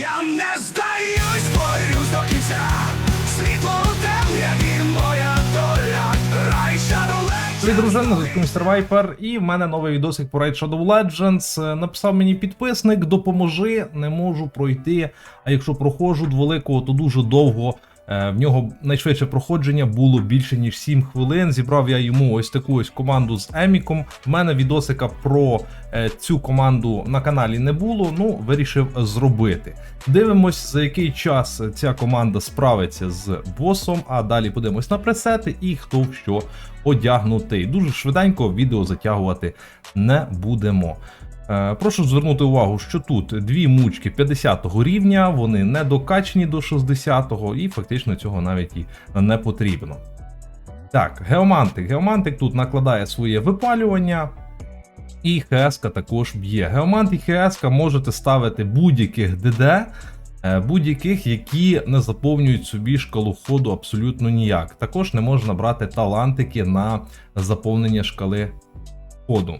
Я не здаюсь, борюсь до кінця. Світло темряві моя доля. Рай. Привіт, дружина, тут містер Вайпер, і в мене новий відосик по Raid Shadow Legends. Е, Написав мені підписник, допоможи, не можу пройти. А якщо проходжу дволикого, то дуже довго. Е, В нього найшвидше проходження було більше ніж 7 хвилин. Зібрав я йому ось таку ось команду з Еміком. В мене відосика про е, цю команду на каналі не було, ну вирішив зробити. Дивимось, за який час ця команда справиться з босом, а далі подивимось на пресети і хто в що одягнутий. Дуже швиденько відео затягувати не будемо. Е, Прошу звернути увагу, що тут дві мучки 50 рівня, вони не докачені до 60-го, і фактично цього навіть і не потрібно. Так, геомантик. Геомантик тут накладає своє випалювання. І ХС також б'є. Геомант і ХС можете ставити будь-яких ДД, е, будь-яких, які не заповнюють собі шкалу ходу абсолютно ніяк. Також не можна брати талантики на заповнення шкали ходу.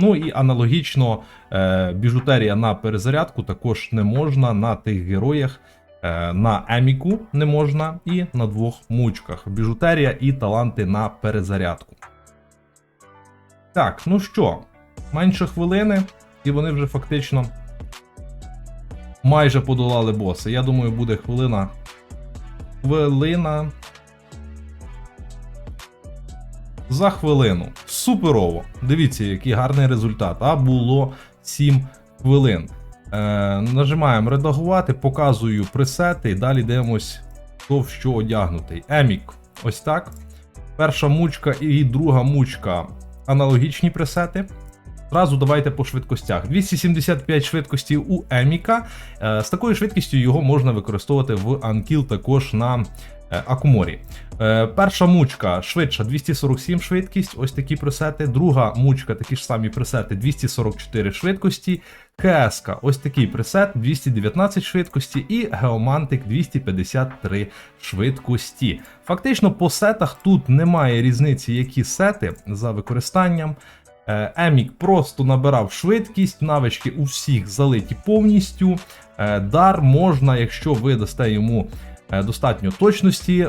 Ну і аналогічно е, біжутерія на перезарядку також не можна на тих героях. е, На Еміку не можна і на двох мучках. Біжутерія і таланти на перезарядку. Так, ну що, менше хвилини, і вони вже фактично майже подолали боса. Я думаю, буде хвилина. Хвилина. За хвилину. Суперово. Дивіться, який гарний результат. А було 7 хвилин. Е, нажимаємо редагувати, показую пресети і далі дивимось, хто в що одягнутий. Емік. Ось так. Перша мучка і друга мучка аналогічні пресети. Зразу давайте по швидкостях. 275 швидкості у Еміка. Е, З такою швидкістю його можна використовувати в Анкіл також на Акуморі. Е, Перша мучка швидша 247 швидкість, ось такі пресети. Друга мучка, такі ж самі пресети 244 швидкості. КС, ось такий пресет 219 швидкості, і Геомантик 253 швидкості. Фактично по сетах тут немає різниці, які сети за використанням. Е, Емік просто набирав швидкість, навички у всіх залиті повністю. Е, Дар можна, якщо ви дасте йому е, достатньо точності,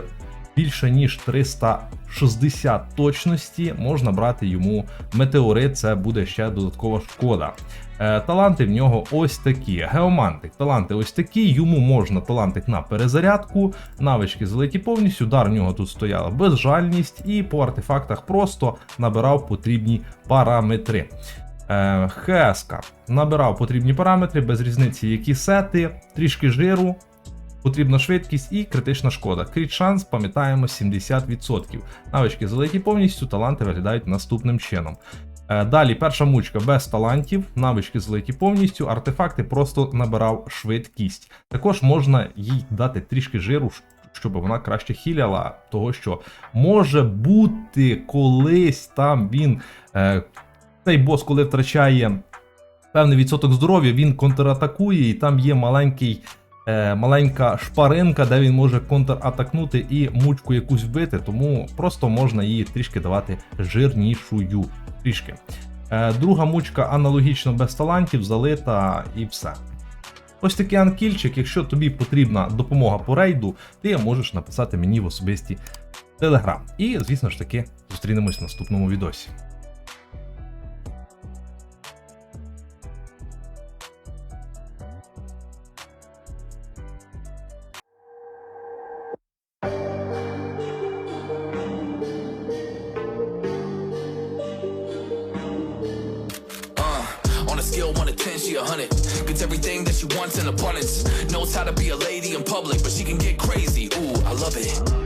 більше ніж 360 точності, можна брати йому метеорит, це буде ще додаткова шкода. Е, Таланти в нього ось такі. Геомантик, таланти ось такі, йому можна талантик на перезарядку, навички залиті повністю, дар в нього тут стояла безжальність, і по артефактах просто набирав потрібні параметри. Е, ХСК набирав потрібні параметри, без різниці, які сети, трішки жиру, потрібна швидкість і критична шкода. Кріт шанс, пам'ятаємо, 70%. Навички залиті повністю, таланти виглядають наступним чином. Е, Далі перша мучка без талантів, навички злиті повністю, артефакти просто набирав швидкість. Також можна їй дати трішки жиру, щоб вона краще хіляла, того що може бути колись там він. Е, цей бос, коли втрачає певний відсоток здоров'я, він контратакує, і там є маленький. Е, маленька шпаринка, де він може контратакнути і мучку якусь вбити, тому просто можна її трішки давати жирнішою. Трішки. Е, друга мучка аналогічно без талантів, залита і все. Ось такий анкільчик, якщо тобі потрібна допомога по рейду, ти можеш написати мені в особисті телеграм. І, звісно ж таки, зустрінемось в наступному відосі. Uh, on a scale 1 to 10, she a 100. Gets everything that she wants in abundance. Knows how to be a lady in public, but she can get crazy. Ooh, I love it.